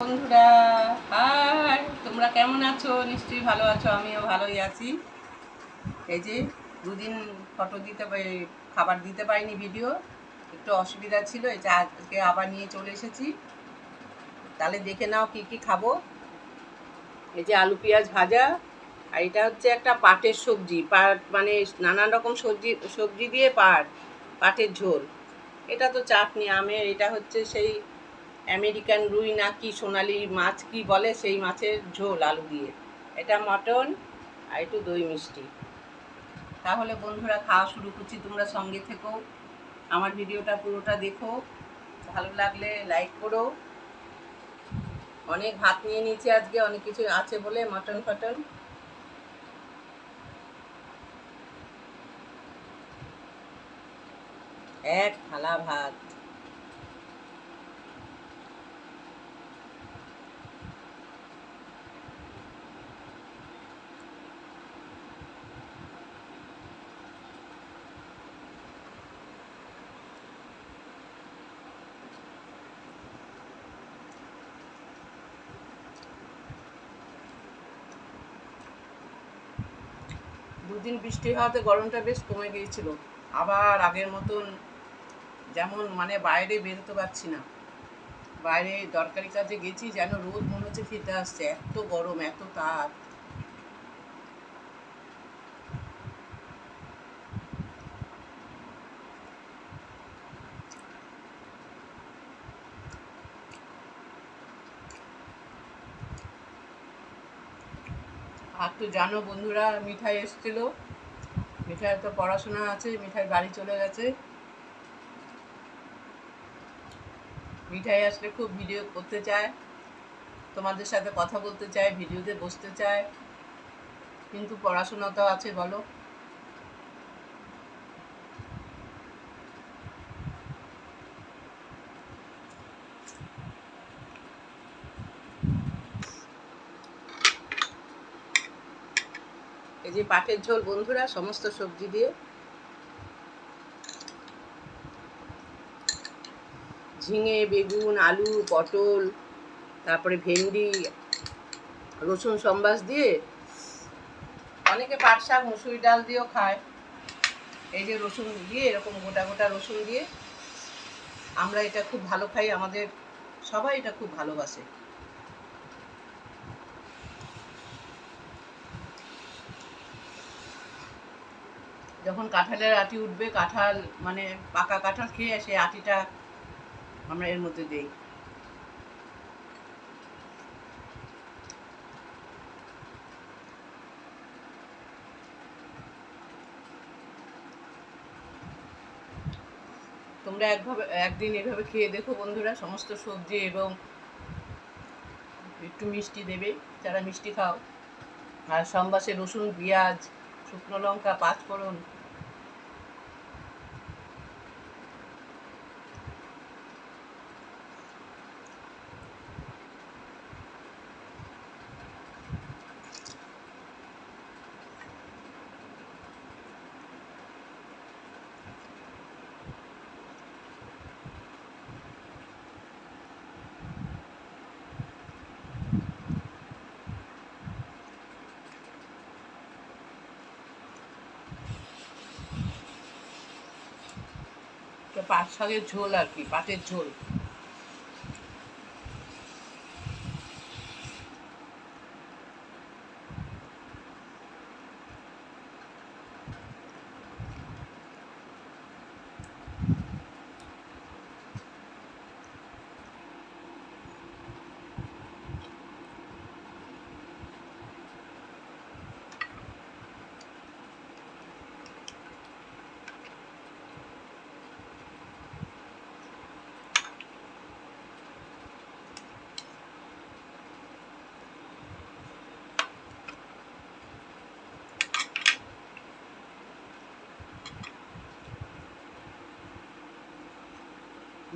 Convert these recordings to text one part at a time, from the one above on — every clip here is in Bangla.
বন্ধুরা, হাই, তোমরা কেমন আছো? নিশ্চয়ই ভালো আছো, আমিও ভালোই আছি। এই যে, দুদিন ফটো দিতে খাবার দিতে পারিনি ভিডিও একটু অসুবিধা ছিল, এই যে আজকে আবার নিয়ে চলে এসেছি। তাহলে দেখে নাও কি কি খাব। এই যে আলু পেঁয়াজ ভাজা, আর এটা হচ্ছে একটা পাটের সবজি, পাট মানে নানান রকম সবজি সবজি দিয়ে পাট, পাটের ঝোল। এটা তো চাটনি, আমের, এটা হচ্ছে সেই আমেরিকান রুই না কি সোনালি মাছ কি বলে সেই মাছের ঝোল আলু দিয়ে। এটা মটন আর একটু দই মিষ্টি। তাহলে বন্ধুরা খাওয়া শুরু করছি, তোমরা সঙ্গে থেকো। আমার ভিডিওটা পুরোটা দেখো। ভালো লাগলে লাইক করো। অনেক ভাত নিয়ে নিয়েছি আজকে, অনেক কিছু আছে বলে, মটন ফটন। এক থালা ভাত। দুদিন বৃষ্টি হওয়াতে গরমটা বেশ কমে গিয়েছিল। আবার আগের মতন যেমন মানে বাইরে বেরোতে পারছি না। বাইরে দরকারি কাজে গেছি যেন রোদ মনে হচ্ছে ফিরতে আসছে। এত গরম, এত তাপ। আর তো জানো বন্ধুরা, মিঠাই এসেছিল। মিঠাই তো পড়াশোনা আছে, মিঠাই বাড়ি চলে গেছে। মিঠাই আসলে খুব ভিডিও করতে চায়, তোমাদের সাথে কথা বলতে চায়, ভিডিওতে বসতে চায়। কিন্তু পড়াশোনা তো আছে, বলো। এই যে পাটের ঝোল, বন্ধুরা, সমস্ত সবজি দিয়ে। ঝিঙে, বেগুন, আলু, পটল, তারপরে ভেন্ডি, রসুন সম্বাস দিয়ে অনেকে পাট শাক, মুসুরি ডাল দিয়েও খায়। এই যে রসুন দিয়ে, এরকম গোটা গোটা রসুন দিয়ে আমরা এটা খুব ভালো খাই। আমাদের সবাই এটা খুব ভালোবাসে। যখন কাঁঠালের আটি উঠবে, কাঁঠাল মানে পাকা কাঁঠাল খেয়ে সেই আটিটা আমরা এর মধ্যে দেই। তোমরা একভাবে, একদিন এভাবে খেয়ে দেখো বন্ধুরা, সমস্ত সবজি এবং একটু মিষ্টি দেবে, যারা মিষ্টি খাও। আর সম্বাসে রসুন, পেঁয়াজ, শুকনো লঙ্কা পাঁচ পাট শাকের ঝোল আর কি পাটের ঝোল।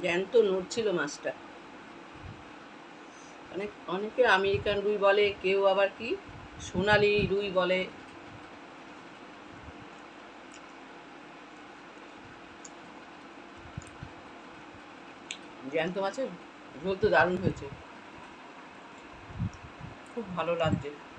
জ্যান্ত নড়ছিল মাছটা। অনেক, অনেকে আমেরিকান রুই বলে, কেউ আবার কি সোনালি রুই বলে। জ্যান্ত মাছের ঝোল তো দারুণ হয়েছে। খুব ভালো লাগছে।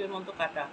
Firman untuk kata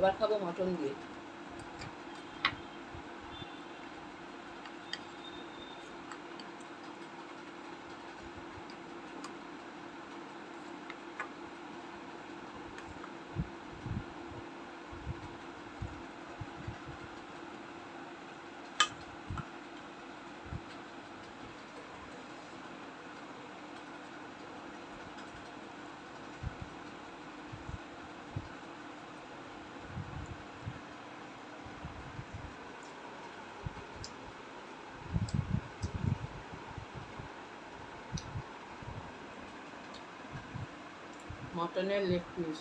এবার খাব মটন দিয়ে। মটনের লেগ পিস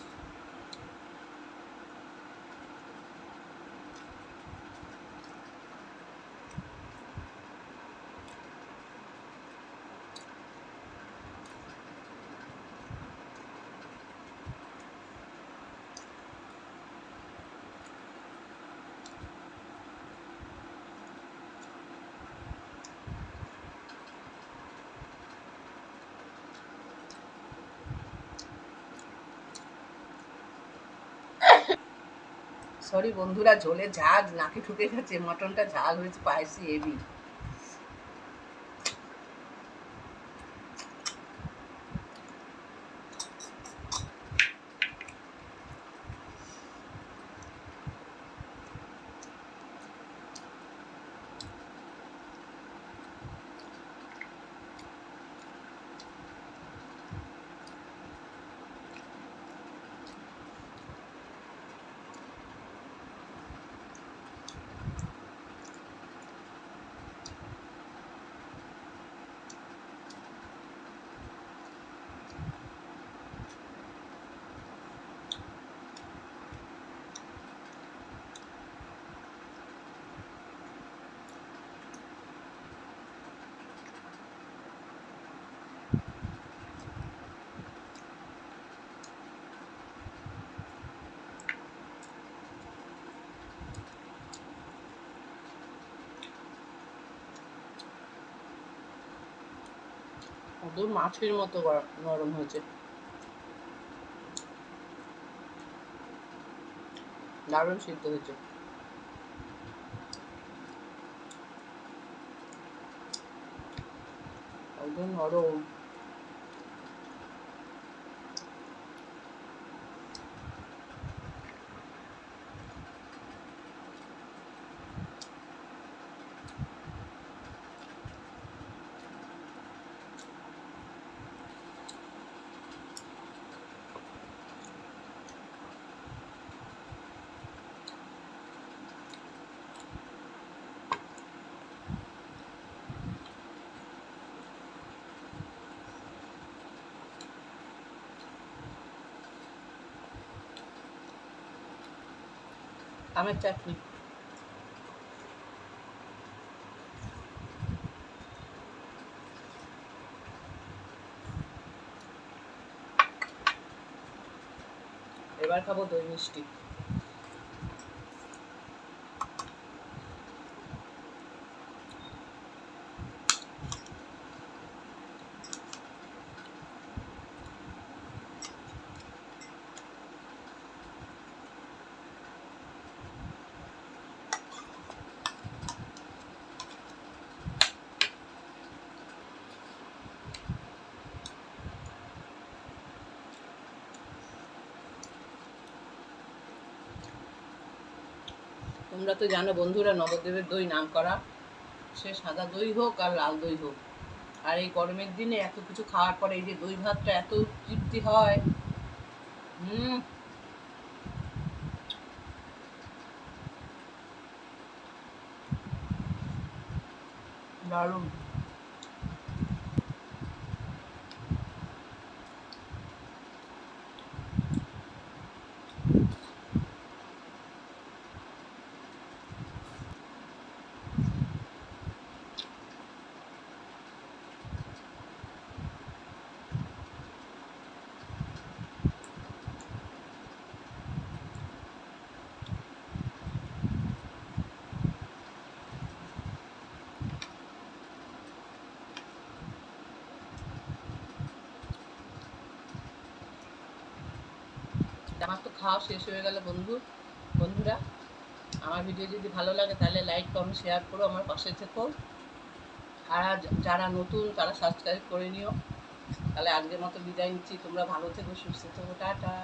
সরি বন্ধুরা ঝোলে ঝাল নাকি ঢুকে গেছে মটনটা ঝাল হয়েছে পায়েসি হেভি। একদম মাছের মতো নরম হয়েছে। দারুণ সিদ্ধ হয়েছে। একদম নরম। আমের চাটনি। এবার খাব দই মিষ্টি। তোমরা তো জানো বন্ধুরা নবদেবের দই নাম করা সে সাদা দই হোক আর লাল দই হোক। আর এই গরমের দিনে এত কিছু খাওয়ার পরে এই যে দই ভাতটা এত তৃপ্তি হয়। হুম। দারুণ। আমার তো খাওয়া শেষ হয়ে গেল বন্ধু, বন্ধুরা। আমার ভিডিও যদি ভালো লাগে তাহলে লাইক কমেন্ট শেয়ার করো আমার পাশে থেকো। আর যারা নতুন তারা সাবস্ক্রাইব করে নিও। তাহলে আজকের মতো বিদায় নিচ্ছি। তোমরা ভালো থেকো, সুস্থ থেকো, টাটা।